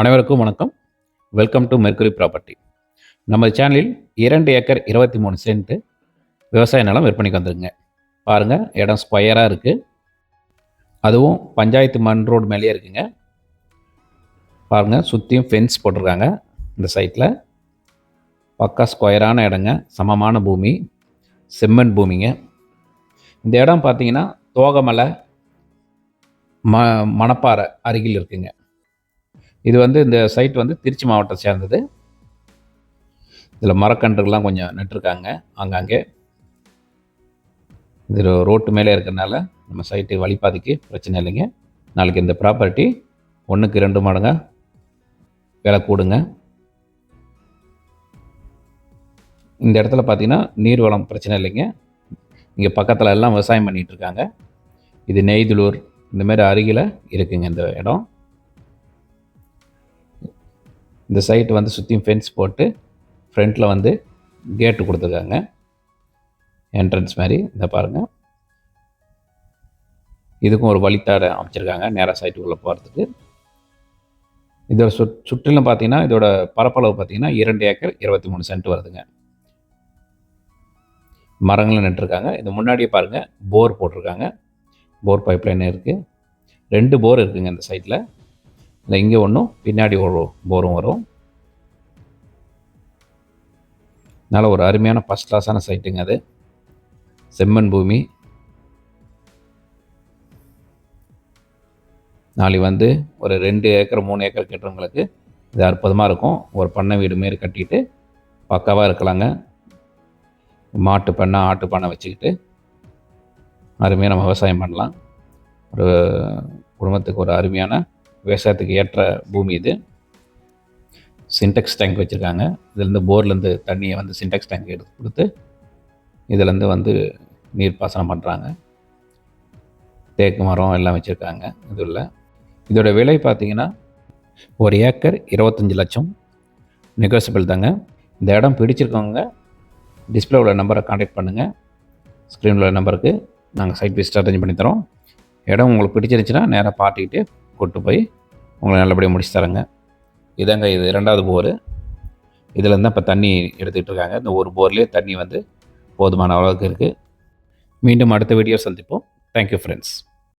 அனைவருக்கும் வணக்கம். Welcome to mercury property நம்ம சேனலில் இரண்டு ஏக்கர் இருபத்தி மூணு சென்ட்டு விவசாய நிலம் விற்பனைக்கு வந்துருங்க பாருங்கள் இடம் ஸ்கொயராக இருக்குது அதுவும் பஞ்சாயத்து மண் ரோடு மேலேயே இருக்குங்க. பாருங்கள் சுற்றியும் ஃபென்ஸ் போட்டிருக்காங்க இந்த சைட்டில் பக்கா ஸ்கொயரான இடங்க சமமான பூமி செம்மண் பூமிங்க. இந்த இடம் பார்த்தீங்கன்னா தோகமலை ம மணப்பாறை அருகில் இருக்குங்க. இது வந்து இந்த சைட் வந்து திருச்சி மாவட்டம் சேர்ந்தது. இதில் மரக்கன்றுகள்லாம் கொஞ்சம் நட்டுருக்காங்க. ஆங்காங்கே இது ரோட்டு மேலே இருக்கிறனால நம்ம சைட்டு வழிபாதைக்கு பிரச்சனை இல்லைங்க. நாளைக்கு இந்த ப்ராப்பர்ட்டி ஒன்றுக்கு ரெண்டு மடங்க விலை கூடுங்க. இந்த இடத்துல பார்த்தீங்கன்னா நீர் வளம் பிரச்சனை இல்லைங்க. இங்கே பக்கத்தில் எல்லாம் விவசாயம் பண்ணிகிட்ருக்காங்க இது நெய்தலூர் இந்தமாரி அருகில் இருக்குங்க இந்த இடம். இந்த சைட்டு வந்து சுற்றியும் ஃபென்ஸ் போட்டு ஃப்ரண்ட்டில் வந்து கேட்டு கொடுத்துருக்காங்க. என்ட்ரன்ஸ் மாதிரி இந்த பாருங்கள் இதுக்கும் ஒரு வழித்தாடை அமைச்சிருக்காங்க நேராக சைட்டுக்குள்ளே போகிறதுக்கு இதோட சுட் சுற்றிலும் பார்த்தீங்கன்னா இதோட பரப்பளவு பார்த்தீங்கன்னா இரண்டு ஏக்கர் இருபத்தி மூணு சென்ட் வருதுங்க. மரங்களும் நட்டுருக்காங்க. இது முன்னாடியே பாருங்கள் போர் போட்டிருக்காங்க. போர் பைப்லைன் இருக்குது ரெண்டு போர் இருக்குங்க இந்த சைட்டில் இல்லை இங்கே ஒன்றும் பின்னாடி ஒரு போரும் வரும். நல்ல ஒரு அருமையான ஃபஸ்ட் கிளாஸான சைட்டுங்க அது. செம்மண் பூமி. நாளைக்கு வந்து ஒரு ரெண்டு ஏக்கர் மூணு ஏக்கர் கட்டுறவங்களுக்கு இது அற்புதமாக இருக்கும். ஒரு பண்ணை வீடு மாரி கட்டிட்டு பக்காவாக இருக்கலாங்க. மாட்டு பண்ணை ஆட்டு பண்ணை வச்சுக்கிட்டு அருமையாக நம்ம விவசாயம் பண்ணலாம். ஒரு குடும்பத்துக்கு ஒரு அருமையான விவசாயத்துக்கு ஏற்ற பூமி இது. சின்டெக்ஸ் டேங்க் வச்சுருக்காங்க. இதுலேருந்து போர்லேருந்து தண்ணியை வந்து சின்டெக்ஸ் டேங்க் எடுத்து கொடுத்து இதுலேருந்து வந்து நீர் பாசனம் பண்ணுறாங்க தேக்கு மரம் எல்லாம் வச்சுருக்காங்க. இதில் இதோட விலை பார்த்திங்கன்னா ஒரு ஏக்கர் இருபத்தஞ்சி லட்சம். நெகோசியபிள் தாங்க. இந்த இடம் பிடிச்சிருக்கவங்க டிஸ்பிளே உள்ள நம்பரை காண்டாக்ட் பண்ணுங்கள் ஸ்க்ரீனில் உள்ள நம்பருக்கு நாங்கள் சைட் விசிட் அரேஞ்ச் பண்ணித்தரோம் இடம் உங்களுக்கு பிடிச்சிருந்துச்சின்னா நேராக பார்ட்டிக்கிட்டு கூப்பிட்டு போய் உங்களை நல்லபடியாக முடிச்சு தரேங்க. இதாங்க இது இரண்டாவது போர். இதில் தான் இப்போ தண்ணி எடுத்துக்கிட்டு இருக்காங்க இந்த ஒரு போர்லேயே தண்ணி வந்து போதுமான அளவுக்கு இருக்குது மீண்டும் அடுத்த வீடியோ சந்திப்போம். Thank you friends